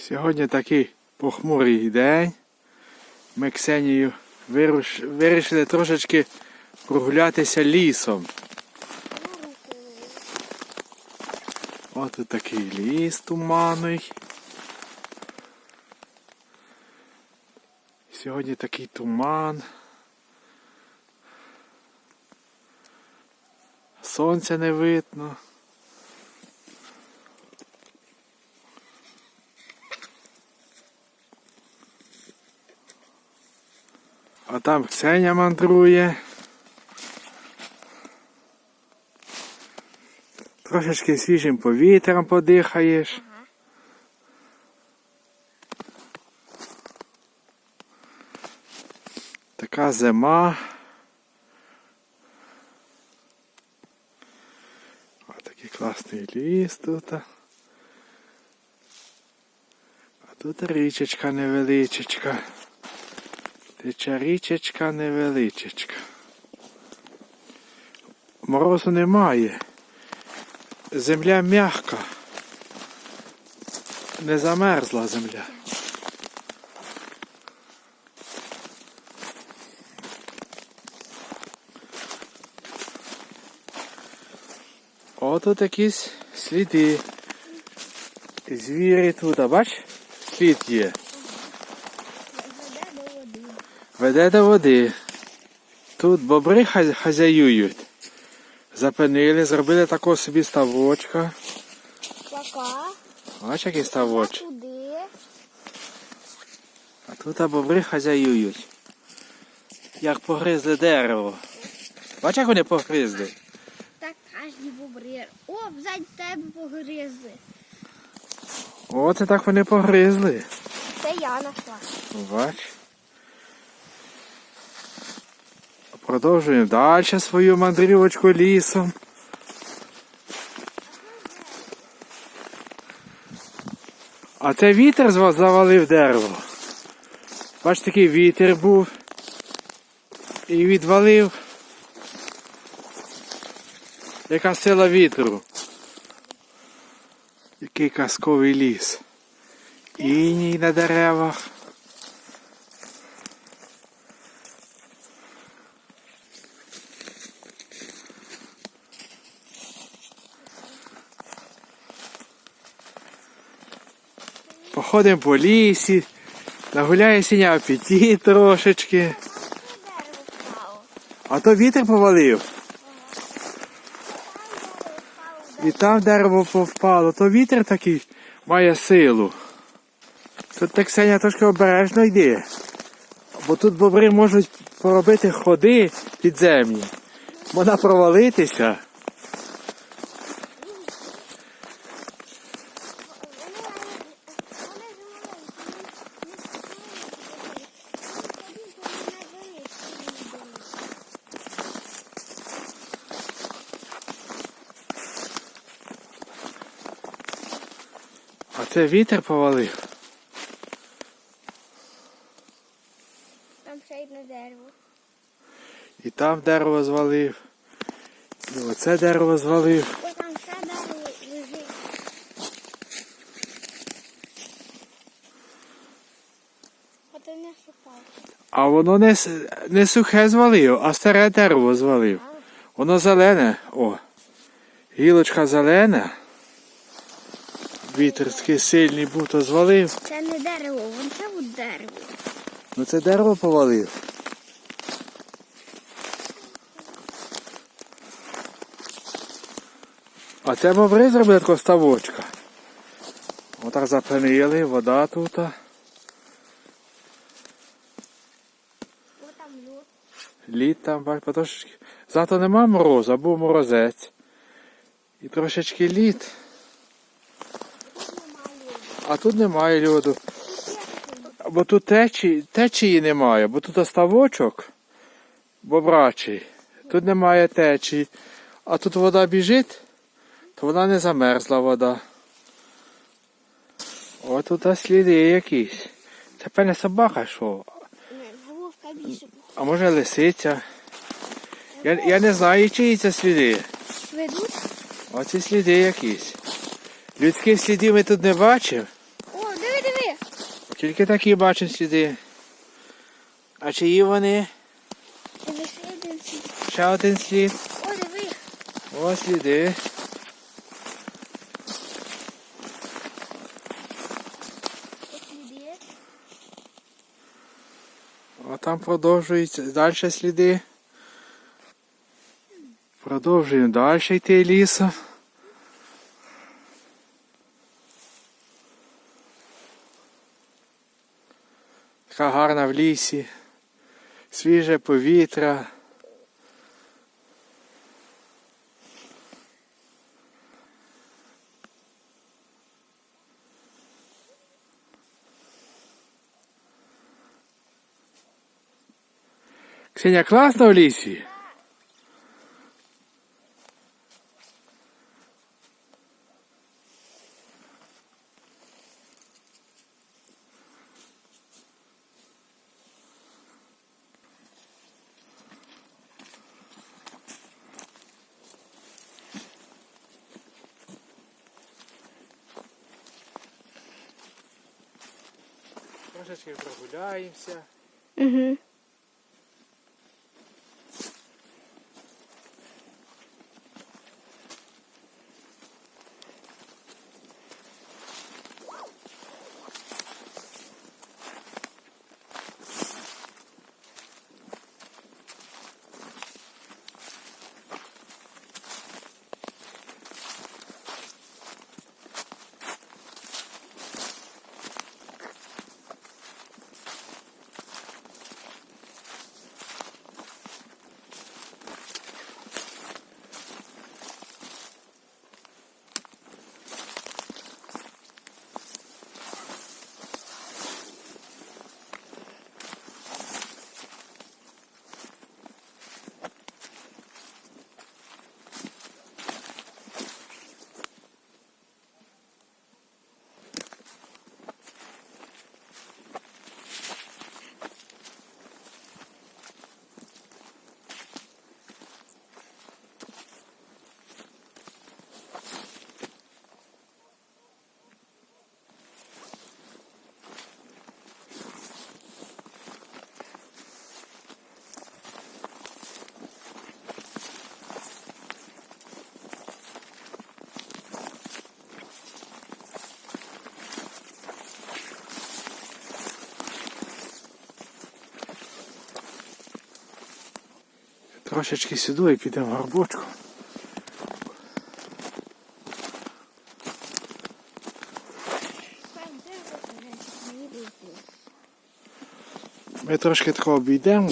Сьогодні такий похмурий день. Ми Ксенією вирішили трошечки прогулятися лісом. Тут такий ліс туманний. Сьогодні такий туман. Сонця не видно. А там Ксеня мандрує. Трошечки свіжим повітрям подихаєш. Така зима. Ось такий класний ліс тут. А тут річечка невеличечка. Тече річечка невеличечка. Морозу немає. Земля м'яка. Не замерзла земля. От тут якісь сліди. Звірі тут, бач? Слід є. Веде до води. Тут бобри хазяюють. Запинили, зробили такого собі ставочка. Пока. Бач, який ставоч. А тут а бобри хазяюють. Як погризли дерево. Бач, як вони погризли. Так кожні бобри. О, взад тебе погризли. Оце так вони погризли. Це я знайшла. Бач. Продовжуємо далі свою мандрівочку лісом. А це вітер з вас завалив дерево. Бач, такий вітер був. І відвалив. Яка сила вітру. Який казковий ліс. Іній на деревах. Походимо по лісі, нагуляє сіня апетит трошечки. А то вітер повалив. І там дерево повпало, то вітер такий має силу. Тут так Ксеня трошки обережно йде. Бо тут бобри можуть поробити ходи підземні. Можна провалитися. Це вітер повалив. Там ще одне дерево. І там дерево звалив. І оце дерево звалив. О, там ще дерево лежить. Ото не шукав. А воно не, не сухе звалив, а старе дерево звалив. Воно зелене. О. Гілочка зелена. Вітер такий сильний був, то звалив. Це не дерево, вон це от дерево. Ну це дерево повалив. А це бобри зробили такого ставочка. Отак запинили, вода тут. Лід. Лід там, бач, потрошечки. Зато нема морозу, а був морозець. І трошечки лід. А тут немає льоду. Бо тут течії, течії немає, бо тут ставочок бобрачий. Тут немає течії. А тут вода біжить, то вона не замерзла вода. О, тут сліди якісь. Це певне собака що. А може лисиця. Я, я не знаю, чиї це сліди. Оці сліди якісь. Людських слідів ми тут не бачимо. О, Тільки такі бачимо сліди. А чиї вони? Ще один слід. О, диви. Сліди. Ось сліди. А там продовжуються далі сліди. Продовжуємо далі йти лісом. Така гарна в лісі. Свіже повітря. Ксеня, класно в лісі? Трошечки прогуляємося. Угу. Трошечки сюди і підемо в горбочку. Ми трошки тако обійдемо.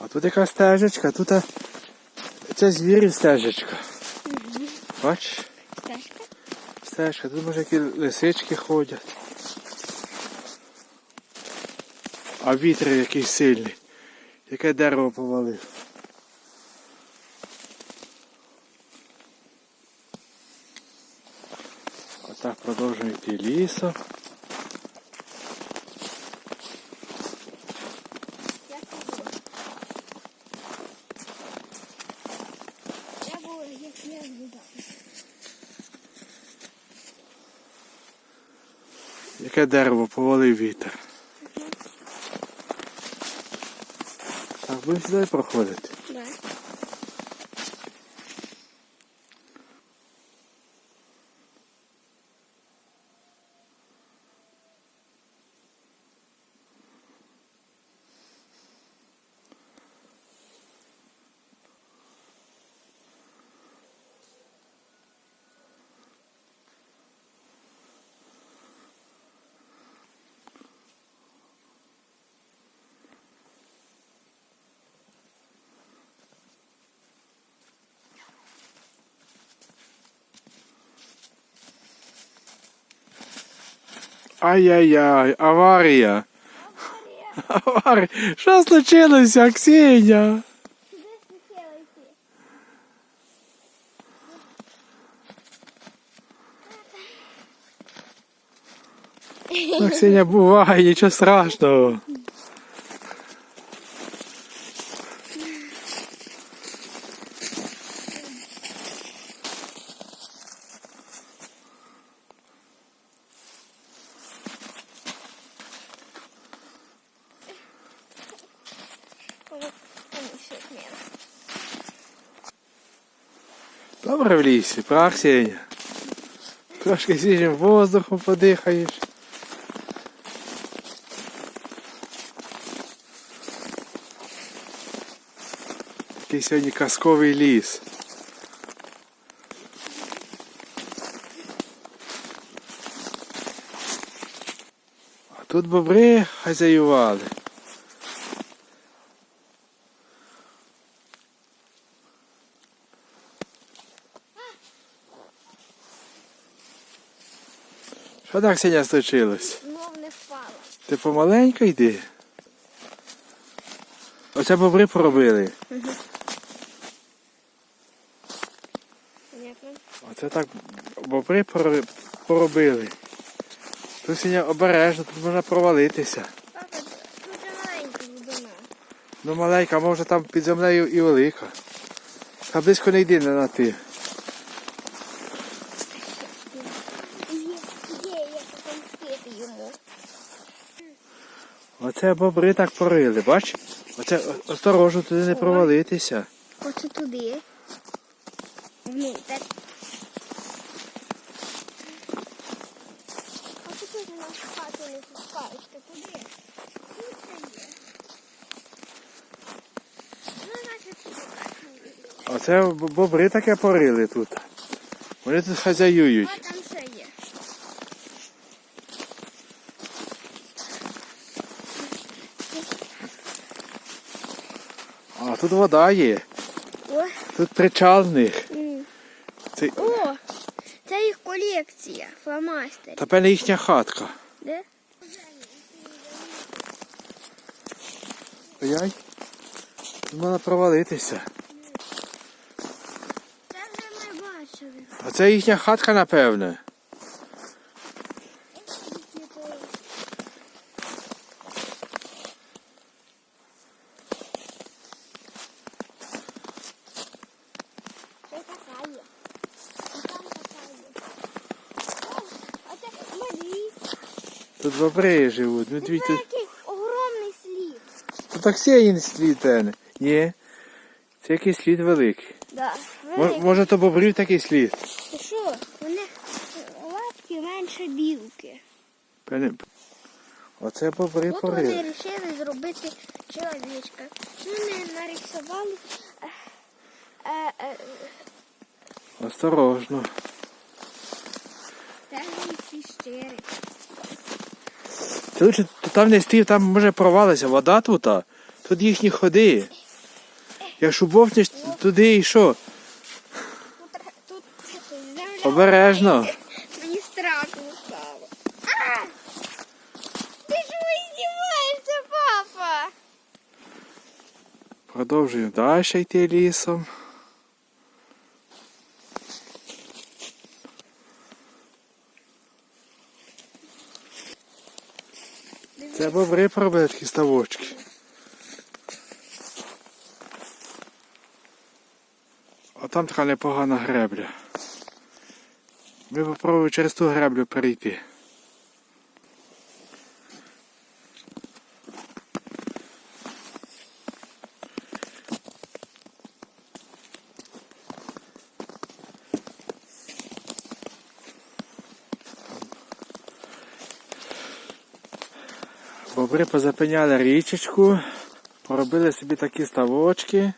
А тут яка стежечка, тут це звірів стежечка. Бачиш? Стежка, тут може які лисички ходять. А вітер який сильний. Яке дерево повалив. Отак продовжуємо йти лісом. Як це було? Я було, як я згадала. Яке дерево повалив вітер. Так, будемо сюди проходити. Ай-яй-яй, аварія. Аварія. Що случилося, Ксеня? Сюди хотіла йти. Ну, Ксеня, буває, нічого страшного. Добре в лісі, прах Сеня. Трошки свіжим воздухом подихаєш. Такий сьогодні казковий ліс. А тут бобри хазяювали. Що так Сеня случилось? Знов не впала. Ти помаленько йди. Оце бобри поробили. Понятно? Оце так бобри поробили. Тут сьогодні обережно, тут можна провалитися. Папа, тут же маленька глибина. Ну маленька, може там під землею і велика. Та близько не йди не на ти. Є, є, як помстити йому. Оце бобри так порили, бач? Оце осторожно туди не провалитися. Оце туди. Внутрь. А ти тут на хату не куди? Тут це є. Ну, сюди. Оце бобри таке порили тут. Вони тут хазяюють. О, там ще є. А тут вода є. О, Тут причал в них. Це, О, це їх колекція, фломастерів. та певне їхня хатка. Де? Тут можна провалитися. Це вже ми бачили. А це їхня хатка, напевне. Це така є. І там така є. О, а це медвідь. Тут бобри живуть. Медвідь Це тут. який огромний слід. Тут так сіян слід певне. Ні. Це якийсь слід великий. Да. Мож- Великий. Може то бобрів такий слід. Ти що? Вони лапки менше білки. Певне. Оце бобри Тут вони вирішили зробити чоловічка. Вони нарисували е, е, е, Осторожно. темні ці щири. Це лучше то там не стів, там може провалиться вода тут. а. Тут їхні ходи. Якщо бовтнеш туди і що? Обережно. Мені страшно стало. А! Ти ж издеваешься, папа? Продовжуємо далі йти лісом. Це бобри пробили такі ставочки. А там така непогана гребля. Ми попробуємо через ту греблю перейти. Бобри позапиняли річечку, поробили собі такі ставочки.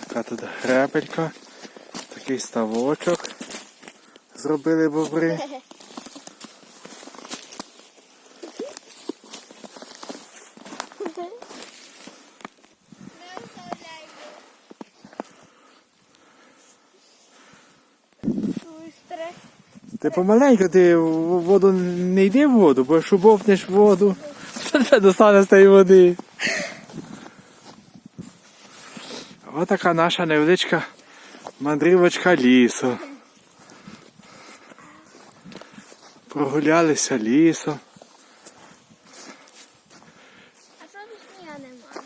Така тут гребелька, такий ставочок. Зробили бобри. Ти помаленьку, ти в воду не йди в воду, бо якщо бовтнеш в воду, що тебе достане з тієї води. Ось така наша невеличка мандрівочка лісу. Прогулялися лісом. А тут снігу нема?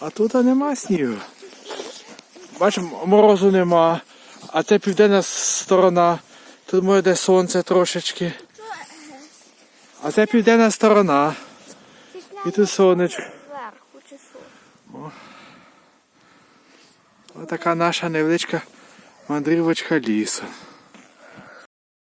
А тут нема снігу. Бачимо, морозу нема. А це південна сторона. Тут може де сонце трошечки. А це південна сторона. І тут сонечко. Ось така наша невеличка мандрівочка лісом.